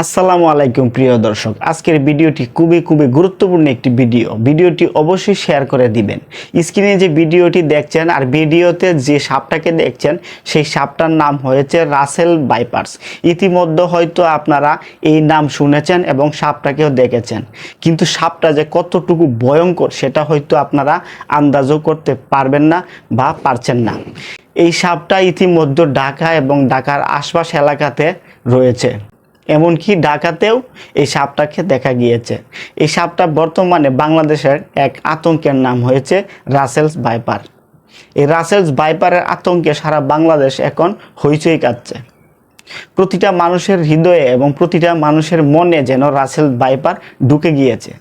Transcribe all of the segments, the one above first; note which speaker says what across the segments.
Speaker 1: আসসালামু আলাইকুম, প্রিয় দর্শক। আজকের ভিডিওটি খুবই খুবই গুরুত্বপূর্ণ একটি ভিডিও। ভিডিওটি অবশ্যই শেয়ার করে দিবেন। স্ক্রিনে যে ভিডিওটি দেখছেন আর ভিডিওতে যে সাপটাকে দেখছেন, সেই সাপটার নাম হয়েছে রাসেল বাইপার্স। ইতিমধ্যে হয়তো আপনারা এই নাম শুনেছেন এবং সাপটাকেও দেখেছেন। কিন্তু সাপটা যে কতটুকু ভয়ঙ্কর, সেটা হয়তো আপনারা আন্দাজও করতে পারবেন না বা পারছেন না। এই সাপটা ইতিমধ্যে ঢাকা এবং ঢাকার আশপাশ এলাকাতে রয়েছে। এমনকি ঢাকাতেও এই সাপটাকে দেখা গিয়েছে। এই সাপটা বর্তমানে বাংলাদেশের এক আতঙ্কের নাম হয়েছে রাসেলস বাইপার এই রাসেলস বাইপারের আতঙ্কে সারা বাংলাদেশ এখন হইচই কাটছে প্রতিটা মানুষের হৃদয়ে এবং প্রতিটা মানুষের মনে যেন রাসেল বাইপার ঢুকে গিয়েছে।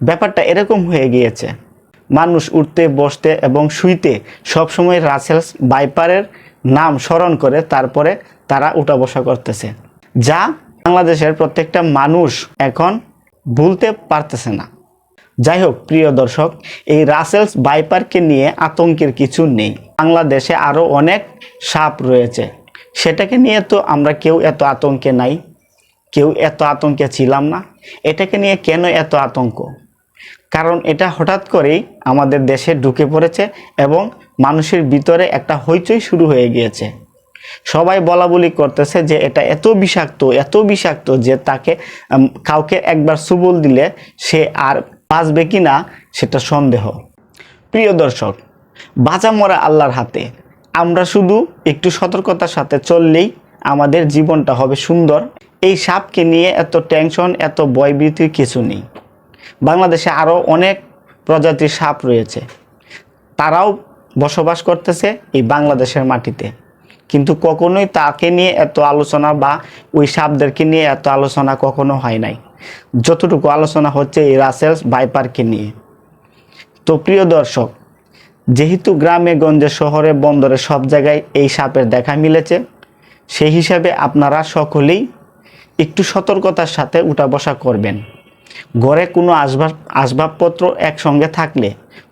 Speaker 1: ব্যাপারটা এরকম হয়ে গিয়েছে মানুষ উঠতে, বসতে এবং শুইতে সবসময় রাসেলস বাইপারের নাম স্মরণ করে তারপরে তারা উঠা বসা করতেছে, যা বাংলাদেশের প্রত্যেকটা মানুষ এখন ভুলতে পারতেছে না। যাই হোক, প্রিয় দর্শক, এই রাসেলস বাইপারকে নিয়ে আতঙ্কের কিছু নেই। বাংলাদেশে আরও অনেক সাপ রয়েছে। সেটাকে নিয়ে তো আমরা কেউ এত আতঙ্কে নাই। কেউ এত আতঙ্কে ছিলাম না। এটাকে নিয়ে কেন এত আতঙ্ক? কারণ এটা হঠাৎ করেই আমাদের দেশে ঢুকে পড়েছে এবং মানুষের ভিতরে একটা হইচই শুরু হয়ে গিয়েছে। সবাই বলা বলি করতেছে যে এটা এত বিষাক্ত এত বিষাক্ত যে তাকে কাউকে একবার সুবল দিলে সে আর বাঁচবে কি না সেটা সন্দেহ। প্রিয় দর্শক, বাঁচা মরা আল্লাহর হাতে। আমরা শুধু একটু সতর্কতার সাথে চললেই আমাদের জীবনটা হবে সুন্দর। এই সাপকে নিয়ে এত টেনশন, এত ভয়ভীতির কিছু নেই। বাংলাদেশে আরও অনেক প্রজাতির সাপ রয়েছে। তারাও বসবাস করতেছে এই বাংলাদেশের মাটিতে। কিন্তু কখনোই তাকে নিয়ে এত আলোচনা বা ওই সাপদেরকে নিয়ে এত আলোচনা কখনো হয় নাই। যতটুকু আলোচনা হচ্ছে এই রাসেলস বাইপারকে নিয়ে। তো প্রিয় দর্শক, যেহেতু গ্রামে, গঞ্জে, শহরে, বন্দরে সব জায়গায় এই সাপের দেখা মিলেছে, সেই হিসাবে আপনারা সকলেই একটু সতর্কতার সাথে উঠা বসা করবেন। ঘরে কোনো আসবাব, আসবাবপত্র একসঙ্গে থাকলে,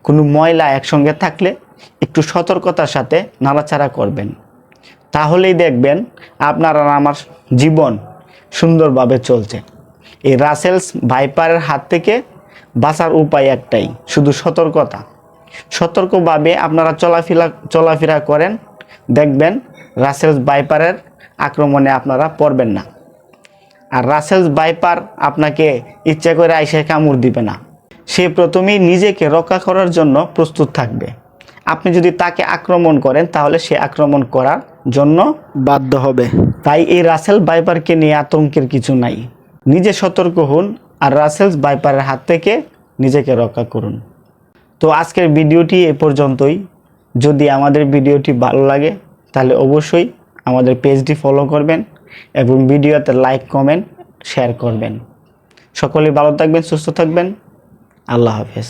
Speaker 1: কোনো ময়লা একসঙ্গে থাকলে একটু সতর্কতার সাথে নাড়াচাড়া করবেন। তাহলেই দেখবেন আপনার আর আমার জীবন সুন্দরভাবে চলছে। এই রাসেলস ভাইপারের হাত থেকে বাঁচার উপায় একটাই, শুধু সতর্কতা। সতর্কভাবে আপনারা চলাফেরা চলাফেরা করেন, দেখবেন রাসেলস ভাইপারের আক্রমণে আপনারা পড়বেন না। আর রাসেলস বাইপার আপনাকে ইচ্ছা করে আইসে কামড় দিবে না। সে প্রথমেই নিজেকে রক্ষা করার জন্য প্রস্তুত থাকবে। আপনি যদি তাকে আক্রমণ করেন, তাহলে সে আক্রমণ করার জন্য বাধ্য হবে। তাই এই রাসেল বাইপারকে নিয়ে আতঙ্কের কিছু নাই। নিজে সতর্ক হন আর রাসেলস বাইপারের হাত থেকে নিজেকে রক্ষা করুন। তো আজকের ভিডিওটি এ পর্যন্তই। যদি আমাদের ভিডিওটি ভালো লাগে, তাহলে অবশ্যই আমাদের পেজটি ফলো করবেন। এবং ভিডিওতে লাইক কমেন্ট শেয়ার করবেন। সকলে ভালো থাকবেন সুস্থ থাকবেন। আল্লাহ হাফেজ।